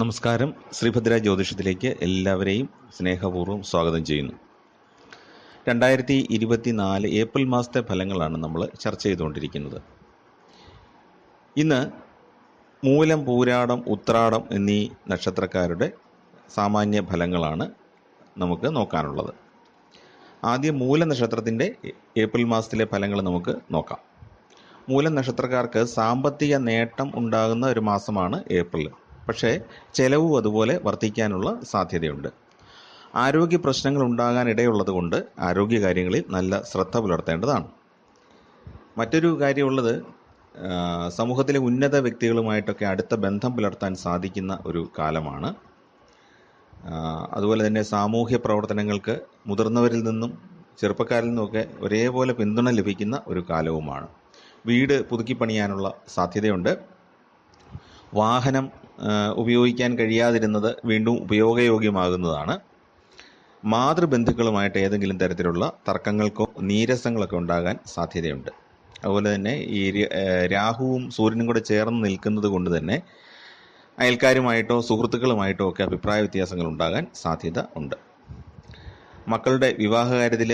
നമസ്കാരം. ശ്രീഭദ്ര ജ്യോതിഷത്തിലേക്ക് എല്ലാവരെയും സ്നേഹപൂർവം സ്വാഗതം ചെയ്യുന്നു. രണ്ടായിരത്തി ഇരുപത്തി നാല് ഏപ്രിൽ മാസത്തെ ഫലങ്ങളാണ് നമ്മൾ ചർച്ച ചെയ്തുകൊണ്ടിരിക്കുന്നത്. ഇന്ന് മൂലം പൂരാടം ഉത്രാടം എന്നീ നക്ഷത്രക്കാരുടെ സാമാന്യ ഫലങ്ങളാണ് നമുക്ക് നോക്കാനുള്ളത്. ആദ്യം മൂല നക്ഷത്രത്തിന്റെ ഏപ്രിൽ മാസത്തിലെ ഫലങ്ങൾ നമുക്ക് നോക്കാം. മൂല നക്ഷത്രക്കാർക്ക് സാമ്പത്തിക നേട്ടം ഉണ്ടാകുന്ന ഒരു മാസമാണ് ഏപ്രിൽ പക്ഷേ ചെലവും അതുപോലെ വർദ്ധിക്കാനുള്ള സാധ്യതയുണ്ട്. ആരോഗ്യ പ്രശ്നങ്ങൾ ഉണ്ടാകാൻ ഇടയുള്ളത് കൊണ്ട് ആരോഗ്യകാര്യങ്ങളിൽ നല്ല ശ്രദ്ധ പുലർത്തേണ്ടതാണ്. മറ്റൊരു കാര്യമുള്ളത് സമൂഹത്തിലെ ഉന്നത വ്യക്തികളുമായിട്ടൊക്കെ അടുത്ത ബന്ധം പുലർത്താൻ സാധിക്കുന്ന ഒരു കാലമാണ്. അതുപോലെ തന്നെ സാമൂഹ്യ പ്രവർത്തനങ്ങൾക്ക് മുതിർന്നവരിൽ നിന്നും ചെറുപ്പക്കാരിൽ നിന്നുമൊക്കെ ഒരേപോലെ പിന്തുണ ലഭിക്കുന്ന ഒരു കാലവുമാണ്. വീട് പുതുക്കി പണിയാനുള്ള സാധ്യതയുണ്ട്. വാഹനം ഉപയോഗിക്കാൻ കഴിയാതിരുന്നത് വീണ്ടും ഉപയോഗയോഗ്യമാകുന്നതാണ്. മാതൃബന്ധുക്കളുമായിട്ട് ഏതെങ്കിലും തരത്തിലുള്ള തർക്കങ്ങൾക്കോ നീരസങ്ങളൊക്കെ ഉണ്ടാകാൻ സാധ്യതയുണ്ട്. അതുപോലെ തന്നെ ഈ രാഹുവും സൂര്യനും കൂടെ ചേർന്ന് നിൽക്കുന്നത് കൊണ്ട് തന്നെ അയൽക്കാരുമായിട്ടോ സുഹൃത്തുക്കളുമായിട്ടോ ഒക്കെ അഭിപ്രായ വ്യത്യാസങ്ങൾ ഉണ്ടാകാൻ സാധ്യത ഉണ്ട്. മക്കളുടെ വിവാഹകാര്യത്തിൽ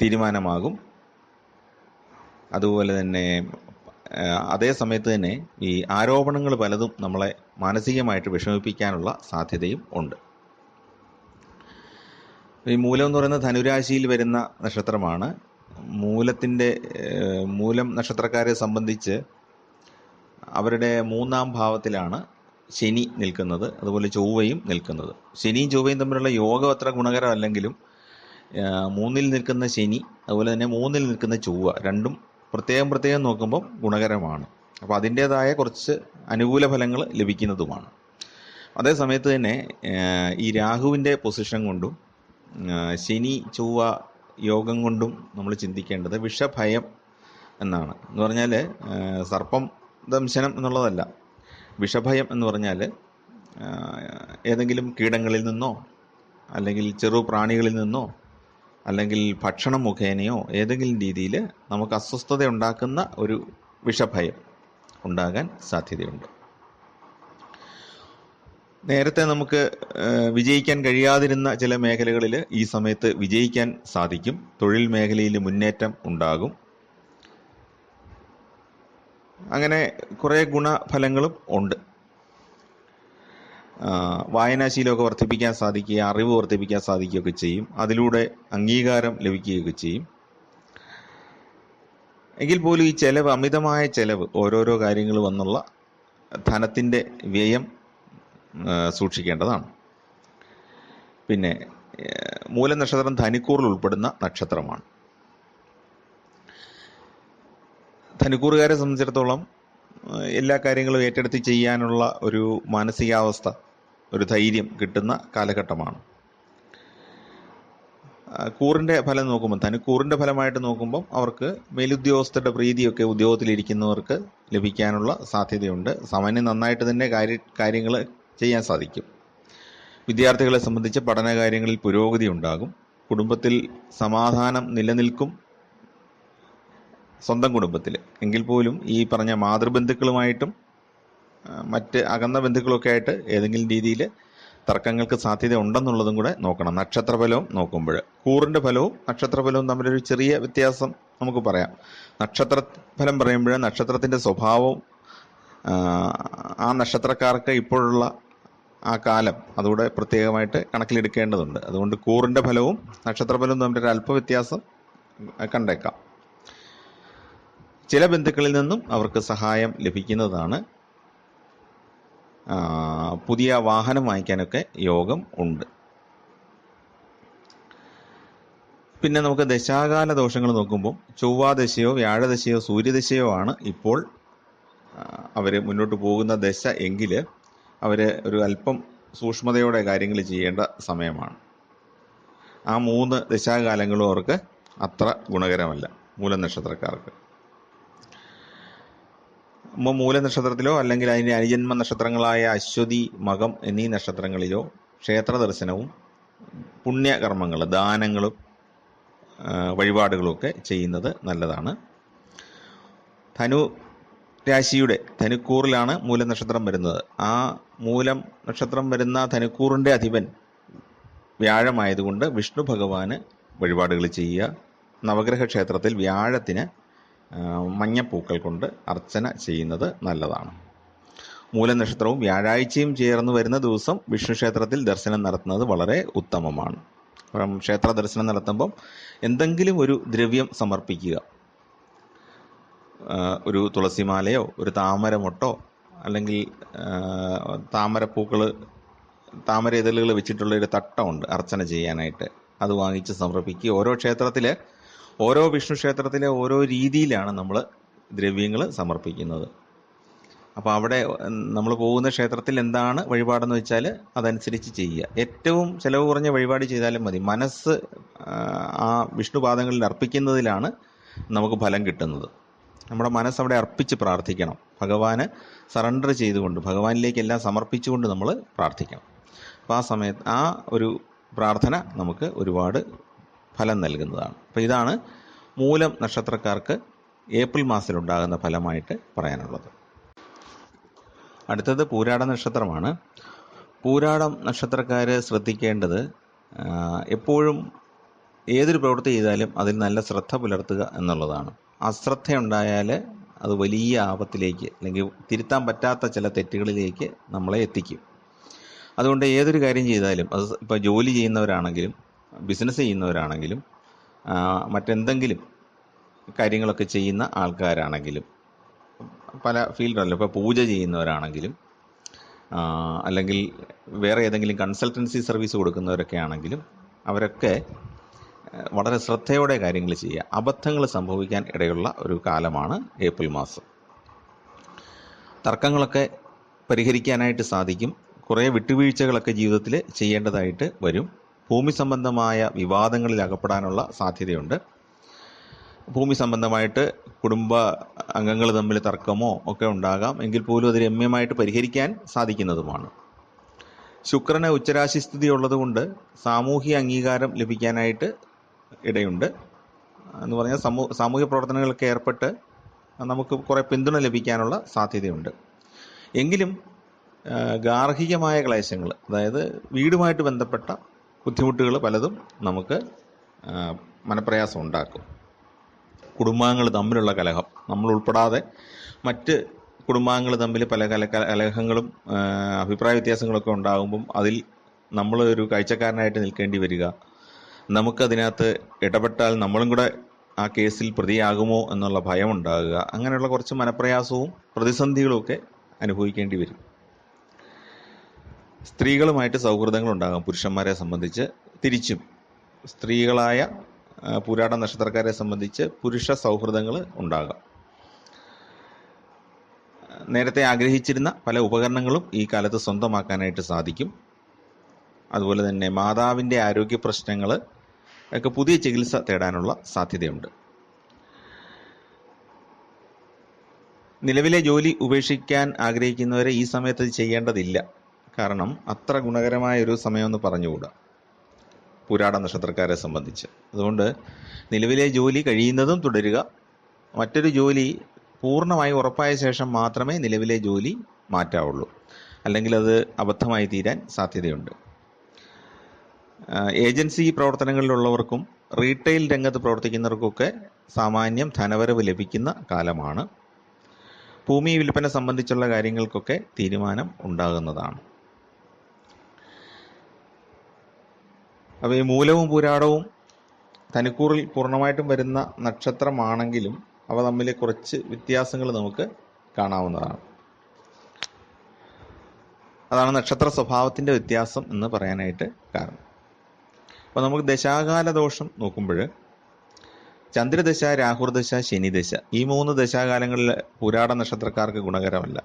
തീരുമാനമാകും. അതുപോലെ തന്നെ അതേ സമയത്ത് തന്നെ ഈ ആരോപണങ്ങൾ പലതും നമ്മളെ മാനസികമായിട്ട് വിഷമിപ്പിക്കാനുള്ള സാധ്യതയും ഉണ്ട്. ഈ മൂലം എന്ന് പറയുന്നത് ധനുരാശിയിൽ വരുന്ന നക്ഷത്രമാണ്. മൂലത്തിന്റെ മൂലം നക്ഷത്രക്കാരെ സംബന്ധിച്ച് അവരുടെ മൂന്നാം ഭാവത്തിലാണ് ശനി നിൽക്കുന്നത്. അതുപോലെ ചൊവ്വയും നിൽക്കുന്നത്. ശനിയും ചൊവ്വയും തമ്മിലുള്ള യോഗം അത്ര ഗുണകരമല്ലെങ്കിലും മൂന്നിൽ നിൽക്കുന്ന ശനി അതുപോലെ തന്നെ മൂന്നിൽ നിൽക്കുന്ന ചൊവ്വ രണ്ടും പ്രത്യേകം പ്രത്യേകം നോക്കുമ്പോൾ ഗുണകരമാണ്. അപ്പോൾ അതിന്റേതായ കുറച്ച് അനുകൂല ഫലങ്ങൾ ലഭിക്കുന്നതുമാണ്. അതേ സമയത്ത് തന്നെ ഈ രാഹുവിന്റെ പൊസിഷൻ കൊണ്ടും ശനി ചൊവ്വ യോഗം കൊണ്ടും നമ്മൾ ചിന്തിക്കേണ്ടത് വിഷഭയം എന്നാണ്. എന്ന് പറഞ്ഞാൽ സർപ്പം ദംശനം എന്നുള്ളതല്ല. വിഷഭയം എന്ന് പറഞ്ഞാൽ ഏതെങ്കിലും കീടങ്ങളിൽ നിന്നോ അല്ലെങ്കിൽ ചെറു പ്രാണികളിൽ നിന്നോ അല്ലെങ്കിൽ ഭക്ഷണം മുഖേനയോ ഏതെങ്കിലും രീതിയിൽ നമുക്ക് അസ്വസ്ഥത ഉണ്ടാക്കുന്ന ഒരു വിഷഭയം ഉണ്ടാകാൻ സാധ്യതയുണ്ട്. നേരത്തെ നമുക്ക് വിജയിക്കാൻ കഴിയാതിരുന്ന ചില മേഖലകളിൽ ഈ സമയത്ത് വിജയിക്കാൻ സാധിക്കും. തൊഴിൽ മേഖലയിൽ മുന്നേറ്റം ഉണ്ടാകും. അങ്ങനെ കുറേ ഗുണഫലങ്ങളും ഉണ്ട്. വായനാശീലമൊക്കെ വർദ്ധിപ്പിക്കാൻ സാധിക്കുക അറിവ് വർദ്ധിപ്പിക്കാൻ സാധിക്കുകയൊക്കെ ചെയ്യും. അതിലൂടെ അംഗീകാരം ലഭിക്കുകയൊക്കെ ചെയ്യും. എങ്കിൽ പോലും ഈ ചെലവ് അമിതമായ ചെലവ് ഓരോരോ കാര്യങ്ങൾ വന്നുള്ള ധനത്തിന്റെ വ്യയം സൂക്ഷിക്കേണ്ടതാണ്. പിന്നെ മൂല മൂലനക്ഷത്രം ധനിക്കൂറിൽ ഉൾപ്പെടുന്ന നക്ഷത്രമാണ്. ധനിക്കൂറുകാരെ സംബന്ധിച്ചിടത്തോളം എല്ലാ കാര്യങ്ങളും ഏറ്റെടുത്ത് ചെയ്യാനുള്ള ഒരു മാനസികാവസ്ഥ ഒരു ധൈര്യം കിട്ടുന്ന കാലഘട്ടമാണ്. കൂറിന്റെ ഫലം നോക്കുമ്പോൾ ധനുക്കൂറിന്റെ ഫലമായിട്ട് നോക്കുമ്പോൾ അവർക്ക് മേലുദ്യോഗസ്ഥരുടെ പ്രീതിയൊക്കെ ഉദ്യോഗത്തിലിരിക്കുന്നവർക്ക് ലഭിക്കാനുള്ള സാധ്യതയുണ്ട്. സാമാന്യം നന്നായിട്ട് തന്നെ കാര്യ കാര്യങ്ങൾ ചെയ്യാൻ സാധിക്കും. വിദ്യാർത്ഥികളെ സംബന്ധിച്ച് പഠനകാര്യങ്ങളിൽ പുരോഗതി ഉണ്ടാകും. കുടുംബത്തിൽ സമാധാനം നിലനിൽക്കും. സ്വന്തം കുടുംബത്തിൽ എങ്കിൽ പോലും ഈ പറഞ്ഞ മാതൃബന്ധുക്കളുമായിട്ടും മറ്റ് അകന്ന ബന്ധുക്കളൊക്കെ ആയിട്ട് ഏതെങ്കിലും രീതിയിൽ തർക്കങ്ങൾക്ക് സാധ്യത ഉണ്ടെന്നുള്ളതും കൂടെ നോക്കണം. നക്ഷത്രഫലവും നോക്കുമ്പോൾ. കൂറിന്റെ ഫലവും നക്ഷത്രഫലവും തമ്മിലൊരു ചെറിയ വ്യത്യാസം നമുക്ക് പറയാം. നക്ഷത്ര ഫലം പറയുമ്പോൾ നക്ഷത്രത്തിന്റെ സ്വഭാവവും ആ, നക്ഷത്രക്കാർക്ക് ഇപ്പോഴുള്ള ആ കാലം അതുകൂടെ പ്രത്യേകമായിട്ട് കണക്കിലെടുക്കേണ്ടതുണ്ട്. അതുകൊണ്ട് കൂറിന്റെ ഫലവും നക്ഷത്രഫലവും തമ്മിലൊരു അല്പ വ്യത്യാസം കണ്ടേക്കാം. ചില ബന്ധുക്കളിൽ നിന്നും അവർക്ക് സഹായം ലഭിക്കുന്നതാണ് പുതിയ വാഹനം വാങ്ങിക്കാനൊക്കെ യോഗം ഉണ്ട്. പിന്നെ നമുക്ക് ദശാകാല ദോഷങ്ങൾ നോക്കുമ്പോൾ ചൊവ്വാദശയോ വ്യാഴദശയോ സൂര്യദശയോ ആണ് ഇപ്പോൾ അവർ മുന്നോട്ട് പോകുന്ന ദശ എങ്കിൽ അവർ ഒരു അല്പം സൂക്ഷ്മതയോടെ കാര്യങ്ങൾ ചെയ്യേണ്ട സമയമാണ്. ആ മൂന്ന് ദശാകാലങ്ങളും അവർക്ക് അത്ര ഗുണകരമല്ല മൂലനക്ഷത്രക്കാർക്ക്. മൂലനക്ഷത്രത്തിലോ അല്ലെങ്കിൽ അതിന്റെ അനുജന്മ നക്ഷത്രങ്ങളായ അശ്വതി മകം എന്നീ നക്ഷത്രങ്ങളിലോ ക്ഷേത്ര ദർശനവും പുണ്യകർമ്മങ്ങൾ ദാനങ്ങളും വഴിപാടുകളുമൊക്കെ ചെയ്യുന്നത് നല്ലതാണ്. ധനു രാശിയുടെ ധനുക്കൂറിലാണ് മൂലനക്ഷത്രം വരുന്നത്. ആ മൂലം നക്ഷത്രം വരുന്ന ധനുക്കൂറിന്റെ അധിപൻ വ്യാഴമായതുകൊണ്ട് വിഷ്ണു ഭഗവാന് വഴിപാടുകൾ ചെയ്യുക. നവഗ്രഹ ക്ഷേത്രത്തിൽ വ്യാഴത്തിന് മഞ്ഞപ്പൂക്കൾ കൊണ്ട് അർച്ചന ചെയ്യുന്നത് നല്ലതാണ്. മൂലനക്ഷത്രവും വ്യാഴാഴ്ചയും ചേർന്ന് വരുന്ന ദിവസം വിഷ്ണു ക്ഷേത്രത്തിൽ ദർശനം നടത്തുന്നത് വളരെ ഉത്തമമാണ്. അപ്പം ക്ഷേത്ര ദർശനം നടത്തുമ്പം എന്തെങ്കിലും ഒരു ദ്രവ്യം സമർപ്പിക്കുക. ഒരു തുളസിമാലയോ ഒരു താമരമൊട്ടോ അല്ലെങ്കിൽ താമരപ്പൂക്കൾ താമര ഇതളുകൾ വെച്ചിട്ടുള്ള ഒരു തട്ടമുണ്ട് അർച്ചന ചെയ്യാനായിട്ട്. അത് വാങ്ങിച്ച് സമർപ്പിക്കുക. ഓരോ ക്ഷേത്രത്തിൽ ഓരോ വിഷ്ണു ക്ഷേത്രത്തിലെ ഓരോ രീതിയിലാണ് നമ്മൾ ദ്രവ്യങ്ങൾ സമർപ്പിക്കുന്നത്. അപ്പോൾ അവിടെ നമ്മൾ പോകുന്ന ക്ഷേത്രത്തിൽ എന്താണ് വഴിപാടെന്ന് വെച്ചാൽ അതനുസരിച്ച് ചെയ്യുക. ഏറ്റവും ചിലവ് കുറഞ്ഞ വഴിപാട് ചെയ്താലും മതി. മനസ്സ് ആ, വിഷ്ണുപാദങ്ങളിൽ അർപ്പിക്കുന്നതിലാണ് നമുക്ക് ഫലം കിട്ടുന്നത്. നമ്മുടെ മനസ്സ് അവിടെ അർപ്പിച്ച് പ്രാർത്ഥിക്കണം. ഭഗവാന് സറണ്ടർ ചെയ്തുകൊണ്ട് ഭഗവാനിലേക്ക് എല്ലാം സമർപ്പിച്ചുകൊണ്ട് നമ്മൾ പ്രാർത്ഥിക്കണം. അപ്പോൾ ആ സമയത്ത് ആ ഒരു പ്രാർത്ഥന നമുക്ക് ഒരുപാട് ഫലം നൽകുന്നതാണ്. അപ്പോൾ ഇതാണ് മൂലം നക്ഷത്രക്കാർക്ക് ഏപ്രിൽ മാസത്തിലുണ്ടാകുന്ന ഫലമായിട്ട് പറയാനുള്ളത്. അടുത്തത് പൂരാട നക്ഷത്രമാണ്. പൂരാടം നക്ഷത്രക്കാർ ശ്രദ്ധിക്കേണ്ടത് എപ്പോഴും ഏതൊരു പ്രവൃത്തി ചെയ്താലും അതിൽ നല്ല ശ്രദ്ധ പുലർത്തുക എന്നുള്ളതാണ്. അശ്രദ്ധയുണ്ടായാൽ അത് വലിയ ആപത്തിലേക്ക് അല്ലെങ്കിൽ തിരുത്താൻ പറ്റാത്ത ചില തെറ്റുകളിലേക്ക് നമ്മളെ എത്തിക്കും. അതുകൊണ്ട് ഏതൊരു കാര്യം ചെയ്താലും അത് ഇപ്പോൾ ജോലി ചെയ്യുന്നവരാണെങ്കിലും ബിസിനസ് ചെയ്യുന്നവരാണെങ്കിലും മറ്റെന്തെങ്കിലും കാര്യങ്ങളൊക്കെ ചെയ്യുന്ന ആൾക്കാരാണെങ്കിലും പല ഫീൽഡല്ലോ ഇപ്പോൾ പൂജ ചെയ്യുന്നവരാണെങ്കിലും അല്ലെങ്കിൽ വേറെ ഏതെങ്കിലും കൺസൾട്ടൻസി സർവീസ് കൊടുക്കുന്നവരൊക്കെ ആണെങ്കിലും അവരൊക്കെ വളരെ ശ്രദ്ധയോടെ കാര്യങ്ങൾ ചെയ്യുക. അബദ്ധങ്ങൾ സംഭവിക്കാൻ ഇടയുള്ള ഒരു കാലമാണ് ഏപ്രിൽ മാസം. തർക്കങ്ങളൊക്കെ പരിഹരിക്കാനായിട്ട് സാധിക്കും. കുറേ വിട്ടുവീഴ്ചകളൊക്കെ ജീവിതത്തിൽ ചെയ്യേണ്ടതായിട്ട് വരും. ഭൂമി സംബന്ധമായ വിവാദങ്ങളിൽ അകപ്പെടാനുള്ള സാധ്യതയുണ്ട്. ഭൂമി സംബന്ധമായിട്ട് കുടുംബ അംഗങ്ങൾ തമ്മിൽ തർക്കമോ ഒക്കെ ഉണ്ടാകാം. എങ്കിൽ പോലും അത് രമ്യമായിട്ട് പരിഹരിക്കാൻ സാധിക്കുന്നതുമാണ്. ശുക്രന് ഉച്ചരാശി സ്ഥിതി ഉള്ളതുകൊണ്ട് സാമൂഹിക അംഗീകാരം ലഭിക്കാനായിട്ട് ഇടയുണ്ട്. എന്ന് പറഞ്ഞാൽ സമൂ സാമൂഹ്യ പ്രവർത്തനങ്ങളൊക്കെ ഏർപ്പെട്ട് നമുക്ക് കുറേ പിന്തുണ ലഭിക്കാനുള്ള സാധ്യതയുണ്ട്. എങ്കിലും ഗാർഹികമായ ക്ലേശങ്ങൾ അതായത് വീടുമായിട്ട് ബന്ധപ്പെട്ട ബുദ്ധിമുട്ടുകൾ പലതും നമുക്ക് മനപ്രയാസം ഉണ്ടാക്കും. കുടുംബാംഗങ്ങൾ തമ്മിലുള്ള കലഹം. നമ്മൾ ഉൾപ്പെടാതെ മറ്റ് കുടുംബാംഗങ്ങൾ തമ്മിൽ പല കല കലഹങ്ങളും അഭിപ്രായ വ്യത്യാസങ്ങളൊക്കെ ഉണ്ടാകുമ്പം അതിൽ നമ്മൾ ഒരു കാഴ്ചക്കാരനായിട്ട് നിൽക്കേണ്ടി വരിക. നമുക്കതിനകത്ത് ഇടപെട്ടാൽ നമ്മളും കൂടെ ആ കേസിൽ പ്രതിയാകുമോ എന്നുള്ള ഭയം ഉണ്ടാകുക. അങ്ങനെയുള്ള കുറച്ച് മനപ്രയാസവും പ്രതിസന്ധികളും ഒക്കെ അനുഭവിക്കേണ്ടി വരും. സ്ത്രീകളുമായിട്ട് സൗഹൃദങ്ങൾ ഉണ്ടാകാം പുരുഷന്മാരെ സംബന്ധിച്ച്. തിരിച്ചും സ്ത്രീകളായ പൂരാട നക്ഷത്രക്കാരെ സംബന്ധിച്ച് പുരുഷ സൗഹൃദങ്ങൾ ഉണ്ടാകാം. നേരത്തെ ആഗ്രഹിച്ചിരുന്ന പല ഉപകരണങ്ങളും ഈ കാലത്ത് സ്വന്തമാക്കാനായിട്ട് സാധിക്കും. അതുപോലെ തന്നെ മാതാവിന്റെ ആരോഗ്യ പ്രശ്നങ്ങൾ ഒക്കെ പുതിയ ചികിത്സ തേടാനുള്ള സാധ്യതയുണ്ട്. നിലവിലെ ജോലി ഉപേക്ഷിക്കാൻ ആഗ്രഹിക്കുന്നവരെ ഈ സമയത്ത് ചെയ്യേണ്ടതില്ല. കാരണം അത്ര ഗുണകരമായ ഒരു സമയമെന്ന് പറഞ്ഞുകൂടാ. പുരാട നക്ഷത്രക്കാരെ സംബന്ധിച്ച്. അതുകൊണ്ട് നിലവിലെ ജോലി കഴിയുന്നതും തുടരുക. മറ്റൊരു ജോലി പൂർണമായി ഉറപ്പായ ശേഷം മാത്രമേ നിലവിലെ ജോലി മാറ്റാവുള്ളൂ. അല്ലെങ്കിൽ അത് അബദ്ധമായി തീരാൻ സാധ്യതയുണ്ട്. ഏജൻസി പ്രവർത്തനങ്ങളിലുള്ളവർക്കും റീറ്റെയിൽ രംഗത്ത് പ്രവർത്തിക്കുന്നവർക്കൊക്കെ സാമാന്യം ധനവരവ് ലഭിക്കുന്ന കാലമാണ്. ഭൂമി വിൽപ്പന സംബന്ധിച്ചുള്ള കാര്യങ്ങൾക്കൊക്കെ തീരുമാനം ഉണ്ടാകുന്നതാണ്. അപ്പോൾ ഈ മൂലവും പുരാടവും തനിക്കൂറിൽ പൂർണമായിട്ടും വരുന്ന നക്ഷത്രമാണെങ്കിലും അവ തമ്മിൽ കുറച്ച് വ്യത്യാസങ്ങൾ നമുക്ക് കാണാവുന്നതാണ്. അതാണ് നക്ഷത്ര സ്വഭാവത്തിന്റെ വ്യത്യാസം എന്ന് പറയാനായിട്ട് കാരണം. അപ്പോൾ നമുക്ക് ദശാകാല ദോഷം നോക്കുമ്പോൾ ചന്ദ്രദശ രാഹുർദശ ശനിദശ ഈ മൂന്ന് ദശാകാലങ്ങളിൽ പുരാട നക്ഷത്രക്കാർക്ക് ഗുണകരമല്ല.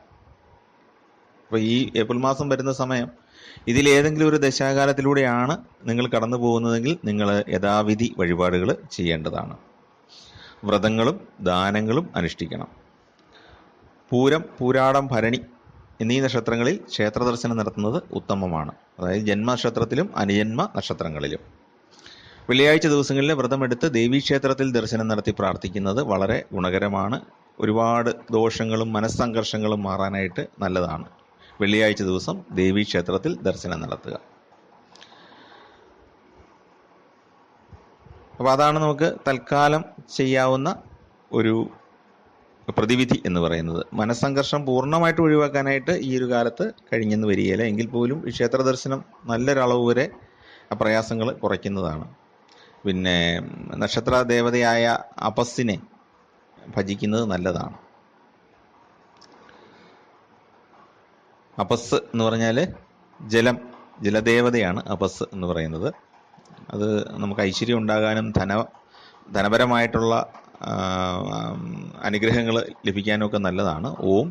അപ്പോൾ ഈ ഏപ്രിൽ മാസം വരുന്ന സമയം ഇതിലേതെങ്കിലും ഒരു ദശാകാലത്തിലൂടെയാണ് നിങ്ങൾ കടന്നു പോകുന്നതെങ്കിൽ നിങ്ങൾ യഥാവിധി വഴിപാടുകൾ ചെയ്യേണ്ടതാണ്. വ്രതങ്ങളും ദാനങ്ങളും അനുഷ്ഠിക്കണം. പൂരം പൂരാടം ഭരണി എന്നീ നക്ഷത്രങ്ങളിൽ ക്ഷേത്ര ദർശനം നടത്തുന്നത് ഉത്തമമാണ്. അതായത് ജന്മനക്ഷത്രത്തിലും അനുജന്മ നക്ഷത്രങ്ങളിലും. വെള്ളിയാഴ്ച ദിവസങ്ങളിൽ വ്രതമെടുത്ത് ദേവീക്ഷേത്രത്തിൽ ദർശനം നടത്തി പ്രാർത്ഥിക്കുന്നത് വളരെ ഗുണകരമാണ്. ഒരുപാട് ദോഷങ്ങളും മനസ്സംഘർഷങ്ങളും മാറാനായിട്ട് നല്ലതാണ്. വെള്ളിയാഴ്ച ദിവസം ദേവീക്ഷേത്രത്തിൽ ദർശനം നടത്തുക. അപ്പോൾ അതാണ് നമുക്ക് തൽക്കാലം ചെയ്യാവുന്ന ഒരു പ്രതിവിധി എന്ന് പറയുന്നത്. മനസ്സംഘർഷം പൂർണമായിട്ട് ഒഴിവാക്കാനായിട്ട് ഈ ഒരു കാലത്ത് കഴിഞ്ഞെന്ന് വരികയില്ല. എങ്കിൽ പോലും ക്ഷേത്ര ദർശനം നല്ലൊരളവ് വരെ പ്രയാസങ്ങൾ കുറയ്ക്കുന്നതാണ്. പിന്നെ നക്ഷത്ര ദേവതയായ അപസ്സിനെ ഭജിക്കുന്നത് നല്ലതാണ്. അപസ് എന്ന് പറഞ്ഞാൽ ജലം ജലദേവതയാണ് അപസ് എന്ന് പറയുന്നത്. അത് നമുക്ക് ഐശ്വര്യം ഉണ്ടാകാനും ധന ധനപരമായിട്ടുള്ള അനുഗ്രഹങ്ങൾ ലഭിക്കാനും ഒക്കെ നല്ലതാണ്. ഓം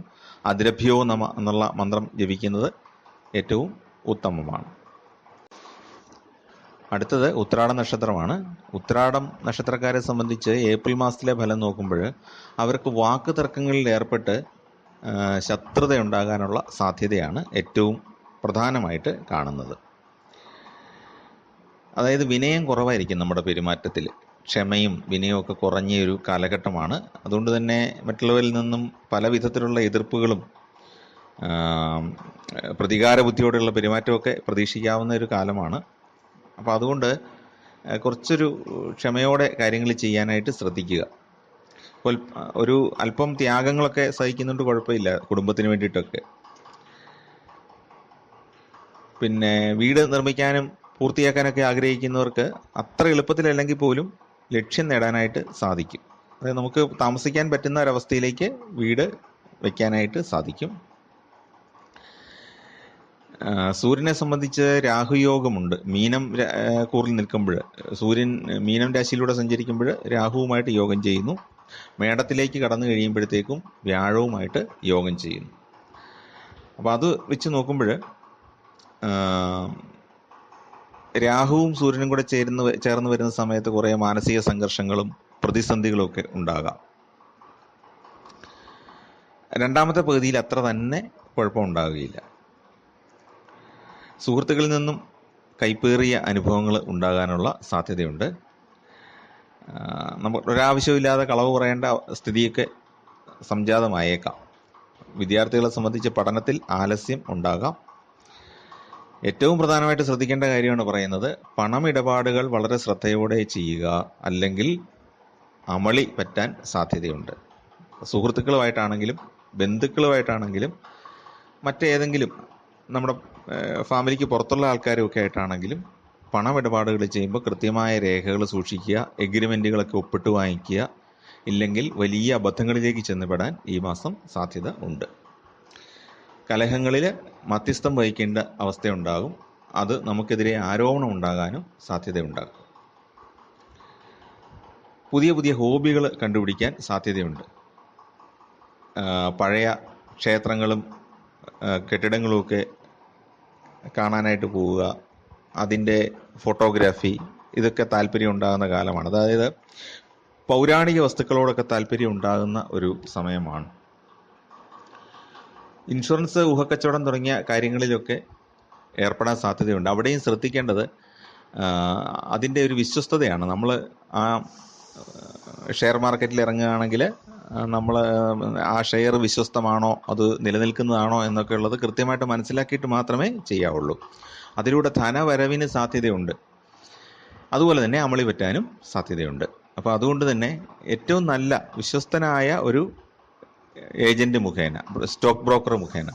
അതിരഭ്യോ നമ എന്നുള്ള മന്ത്രം ജപിക്കുന്നത് ഏറ്റവും ഉത്തമമാണ്. അടുത്തത് ഉത്രാട നക്ഷത്രമാണ്. ഉത്രാടം നക്ഷത്രക്കാരെ സംബന്ധിച്ച് ഏപ്രിൽ മാസത്തിലെ ഫലം നോക്കുമ്പോൾ അവർക്ക് വാക്ക് തർക്കങ്ങളിൽ ഏർപ്പെട്ട് ആ, ശത്രുത ഉണ്ടാകാനുള്ള സാധ്യതയാണ് ഏറ്റവും പ്രധാനമായിട്ട് കാണുന്നത്. അതായത് വിനയം കുറവായിരിക്കും നമ്മുടെ പെരുമാറ്റത്തിൽ. ക്ഷമയും വിനയവും ഒക്കെ കുറഞ്ഞ ഒരു കാലഘട്ടമാണ്. അതുകൊണ്ട് തന്നെ മറ്റുള്ളവരിൽ നിന്നും പല വിധത്തിലുള്ള എതിർപ്പുകളും പ്രതികാര ബുദ്ധിയോടെയുള്ള പെരുമാറ്റമൊക്കെ പ്രതീക്ഷിക്കാവുന്ന ഒരു കാലമാണ്. അപ്പോൾ അതുകൊണ്ട് കുറച്ചൊരു ക്ഷമയോടെ കാര്യങ്ങൾ ചെയ്യാനായിട്ട് ശ്രദ്ധിക്കുക. ഒരു അല്പം ത്യാഗങ്ങളൊക്കെ സഹിക്കുന്നുണ്ട് കുഴപ്പമില്ല കുടുംബത്തിന് വേണ്ടിയിട്ടൊക്കെ. പിന്നെ വീട് നിർമ്മിക്കാനും പൂർത്തിയാക്കാനൊക്കെ ആഗ്രഹിക്കുന്നവർക്ക് അത്ര എളുപ്പത്തിലല്ലെങ്കിൽ പോലും ലക്ഷ്യം നേടാനായിട്ട് സാധിക്കും. അതായത് നമുക്ക് താമസിക്കാൻ പറ്റുന്ന ഒരവസ്ഥയിലേക്ക് വീട് വയ്ക്കാനായിട്ട് സാധിക്കും. സൂര്യനെ സംബന്ധിച്ച് രാഹുയോഗമുണ്ട്. മീനം കൂറിൽ നിൽക്കുമ്പോൾ. സൂര്യൻ മീനം രാശിയിലൂടെ സഞ്ചരിക്കുമ്പോൾ രാഹുവുമായിട്ട് യോഗം ചെയ്യുന്നു. മേടത്തിലേക്ക് കടന്നു കഴിയുമ്പോഴത്തേക്കും വ്യാഴവുമായിട്ട് യോഗം ചെയ്യുന്നു. അപ്പോൾ അത് വെച്ച് നോക്കുമ്പോൾ രാഹുവും സൂര്യനും കൂടെ ചേരുന്ന ചേർന്ന് വരുന്ന സമയത്ത് കുറേ മാനസിക സംഘർഷങ്ങളും പ്രതിസന്ധികളും ഒക്കെ ഉണ്ടാകാം. രണ്ടാമത്തെ പകുതിയിൽ അത്ര തന്നെ കുഴപ്പമുണ്ടാകുകയില്ല സുഹൃത്തുക്കളിൽ നിന്നും കൈപ്പേറിയ അനുഭവങ്ങൾ ഉണ്ടാകാനുള്ള സാധ്യതയുണ്ട്. നമുക്ക് ഒരാവശ്യമില്ലാതെ കളവ് പറയേണ്ട സ്ഥിതിയൊക്കെ സംജാതമായേക്കാം. വിദ്യാർത്ഥികളെ സംബന്ധിച്ച് പഠനത്തിൽ ആലസ്യം ഉണ്ടാകാം. ഏറ്റവും പ്രധാനമായിട്ട് ശ്രദ്ധിക്കേണ്ട കാര്യമാണ് പറയുന്നത് പണമിടപാടുകൾ വളരെ ശ്രദ്ധയോടെ ചെയ്യുക അല്ലെങ്കിൽ അമളി പറ്റാൻ സാധ്യതയുണ്ട്. സുഹൃത്തുക്കളുമായിട്ടാണെങ്കിലും ബന്ധുക്കളുമായിട്ടാണെങ്കിലും മറ്റേതെങ്കിലും നമ്മുടെ ഫാമിലിക്ക് പുറത്തുള്ള ആൾക്കാരും ഒക്കെ ആയിട്ടാണെങ്കിലും പണമിടപാടുകൾ ചെയ്യുമ്പോൾ കൃത്യമായ രേഖകൾ സൂക്ഷിക്കുക എഗ്രിമെന്റുകളൊക്കെ ഒപ്പിട്ട് വാങ്ങിക്കുക ഇല്ലെങ്കിൽ വലിയ അബദ്ധങ്ങളിലേക്ക് ചെന്നുപെടാൻ ഈ മാസം സാധ്യത ഉണ്ട്. കലഹങ്ങളിൽ മധ്യസ്ഥം വഹിക്കേണ്ട അവസ്ഥയുണ്ടാകും. അത് നമുക്കെതിരെ ആരോപണം ഉണ്ടാകാനും സാധ്യതയുണ്ടാകും പുതിയ പുതിയ ഹോബികൾ കണ്ടുപിടിക്കാൻ സാധ്യതയുണ്ട്. പഴയ ക്ഷേത്രങ്ങളും കെട്ടിടങ്ങളുമൊക്കെ കാണാനായിട്ട് പോവുക അതിന്റെ ഫോട്ടോഗ്രാഫി ഇതൊക്കെ താല്പര്യം ഉണ്ടാകുന്ന കാലമാണ്. അതായത് പൗരാണിക വസ്തുക്കളോടൊക്കെ താല്പര്യം ഉണ്ടാകുന്ന ഒരു സമയമാണ്. ഇൻഷുറൻസ് ഊഹക്കച്ചവടം തുടങ്ങിയ കാര്യങ്ങളിലൊക്കെ ഏർപ്പെടാൻ സാധ്യതയുണ്ട്. അവിടെയും ശ്രദ്ധിക്കേണ്ടത് അതിന്റെ ഒരു വിശ്വസ്തതയാണ്. നമ്മൾ ആ ഷെയർ മാർക്കറ്റിൽ ഇറങ്ങുകയാണെങ്കിൽ നമ്മൾ ആ ഷെയർ വിശ്വസ്തമാണോ അത് നിലനിൽക്കുന്നതാണോ എന്നൊക്കെ ഉള്ളത് കൃത്യമായിട്ട് മനസ്സിലാക്കിയിട്ട് മാത്രമേ ചെയ്യാവുള്ളൂ. അതിലൂടെ ധനവരവിന് സാധ്യതയുണ്ട്. അതുപോലെ തന്നെ അമളി പറ്റാനും സാധ്യതയുണ്ട്. അപ്പോൾ അതുകൊണ്ട് തന്നെ ഏറ്റവും നല്ല വിശ്വസ്തനായ ഒരു ഏജന്റ് മുഖേന സ്റ്റോക്ക് ബ്രോക്കർ മുഖേന.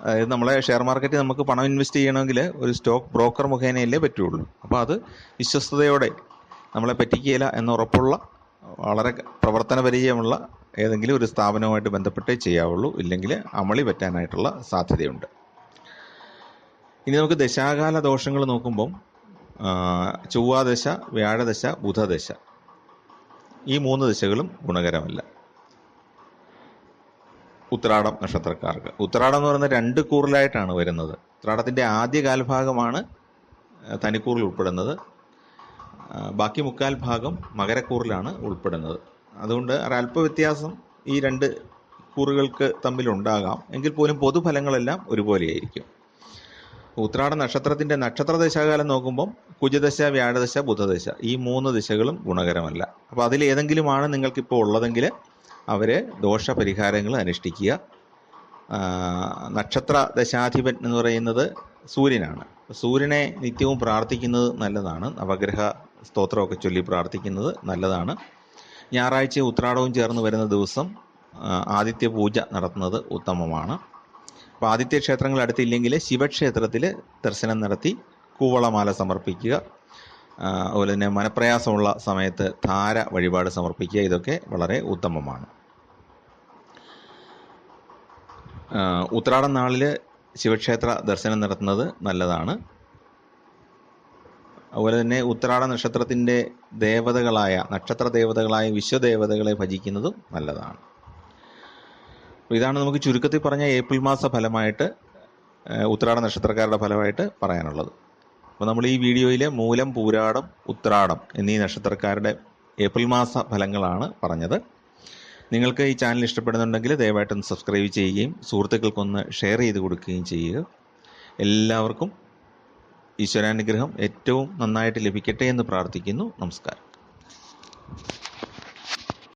അതായത് നമ്മളെ ഷെയർ മാർക്കറ്റിൽ നമുക്ക് പണം ഇൻവെസ്റ്റ് ചെയ്യണമെങ്കിൽ ഒരു സ്റ്റോക്ക് ബ്രോക്കർ മുഖേനയല്ലേ പറ്റുള്ളൂ. അപ്പോൾ അത് വിശ്വസ്തയോടെ നമ്മളെ പറ്റിക്കുകയില്ല എന്നുറപ്പുള്ള വളരെ പ്രവർത്തന പരിചയമുള്ള ഏതെങ്കിലും ഒരു സ്ഥാപനവുമായിട്ട് ബന്ധപ്പെട്ടേ ചെയ്യാവുള്ളൂ. ഇല്ലെങ്കിൽ അമളി പറ്റാനായിട്ടുള്ള സാധ്യതയുണ്ട്. ഇനി നമുക്ക് ദശാകാല ദോഷങ്ങൾ നോക്കുമ്പം ചൊവ്വാദശ വ്യാഴദശ ബുധദശ. ഈ മൂന്ന് ദശകളും ഗുണകരമല്ല. ഉത്രാടം നക്ഷത്രക്കാർക്ക്. ഉത്രാടം എന്ന് പറയുന്നത് രണ്ട് കൂറിലായിട്ടാണ് വരുന്നത്. ഉത്രാടത്തിന്റെ ആദ്യ കാൽഭാഗമാണ് തനിക്കൂറിൽ ഉൾപ്പെടുന്നത്. ബാക്കി മുക്കാൽ ഭാഗം മകരക്കൂറിലാണ് ഉൾപ്പെടുന്നത്. അതുകൊണ്ട് ഒരല്പ വ്യത്യാസം ഈ രണ്ട് കൂറുകൾക്ക് തമ്മിലുണ്ടാകാം. എങ്കിൽ പോലും പൊതുഫലങ്ങളെല്ലാം ഒരുപോലെയായിരിക്കും. ഉത്രാട നക്ഷത്രത്തിന്റെ നക്ഷത്ര ദശാകാലം നോക്കുമ്പോൾ കുജദശ വ്യാഴദശ ബുധദശ ഈ മൂന്ന് ദിശകളും ഗുണകരമല്ല. അപ്പോൾ അതിൽ ഏതെങ്കിലുമാണ് നിങ്ങൾക്കിപ്പോൾ ഉള്ളതെങ്കിൽ അവരെ ദോഷപരിഹാരങ്ങൾ അനുഷ്ഠിക്കുക. നക്ഷത്ര ദശാധിപൻ എന്ന് പറയുന്നത് സൂര്യനാണ്. സൂര്യനെ നിത്യവും പ്രാർത്ഥിക്കുന്നത് നല്ലതാണ്. നവഗ്രഹ സ്തോത്രമൊക്കെ ചൊല്ലി പ്രാർത്ഥിക്കുന്നത് നല്ലതാണ്. ഞായറാഴ്ച ഉത്രാടവും ചേർന്ന് വരുന്ന ദിവസം ആദിത്യ പൂജ നടത്തുന്നത് ഉത്തമമാണ്. അപ്പോൾ ആദിത്യ ക്ഷേത്രങ്ങൾ അടുത്തില്ലെങ്കിൽ ശിവക്ഷേത്രത്തിൽ ദർശനം നടത്തി കൂവളമാല സമർപ്പിക്കുക. അതുപോലെ തന്നെ മനപ്രയാസമുള്ള സമയത്ത് ധാര വഴിപാട് സമർപ്പിക്കുക. ഇതൊക്കെ വളരെ ഉത്തമമാണ്. ഉത്രാടം നാളിൽ ശിവക്ഷേത്ര ദർശനം നടത്തുന്നത് നല്ലതാണ്. അതുപോലെ തന്നെ ഉത്രാട നക്ഷത്രത്തിന്റെ ദേവതകളായ നക്ഷത്ര ദേവതകളായ വിശ്വദേവതകളെ ഭജിക്കുന്നതും നല്ലതാണ്. ഇതാണ് നമുക്ക് ചുരുക്കത്തിൽ പറഞ്ഞ ഏപ്രിൽ മാസ ഫലമായിട്ട് ഉത്രാട നക്ഷത്രക്കാരുടെ ഫലമായിട്ട് പറയാനുള്ളത്. അപ്പോൾ നമ്മൾ ഈ വീഡിയോയിൽ മൂലം പൂരാടം ഉത്രാടം എന്നീ നക്ഷത്രക്കാരുടെ ഏപ്രിൽ മാസ ഫലങ്ങളാണ് പറഞ്ഞത്. നിങ്ങൾക്ക് ഈ ചാനൽ ഇഷ്ടപ്പെടുന്നുണ്ടെങ്കിൽ ദയവായിട്ടൊന്ന് സബ്സ്ക്രൈബ് ചെയ്യുകയും സുഹൃത്തുക്കൾക്കൊന്ന് ഷെയർ ചെയ്ത് കൊടുക്കുകയും ചെയ്യുക. എല്ലാവർക്കും ഈശ്വരാനുഗ്രഹം ഏറ്റവും നന്നായിട്ട് ലഭിക്കട്ടെ എന്ന് പ്രാർത്ഥിക്കുന്നു. നമസ്കാരം.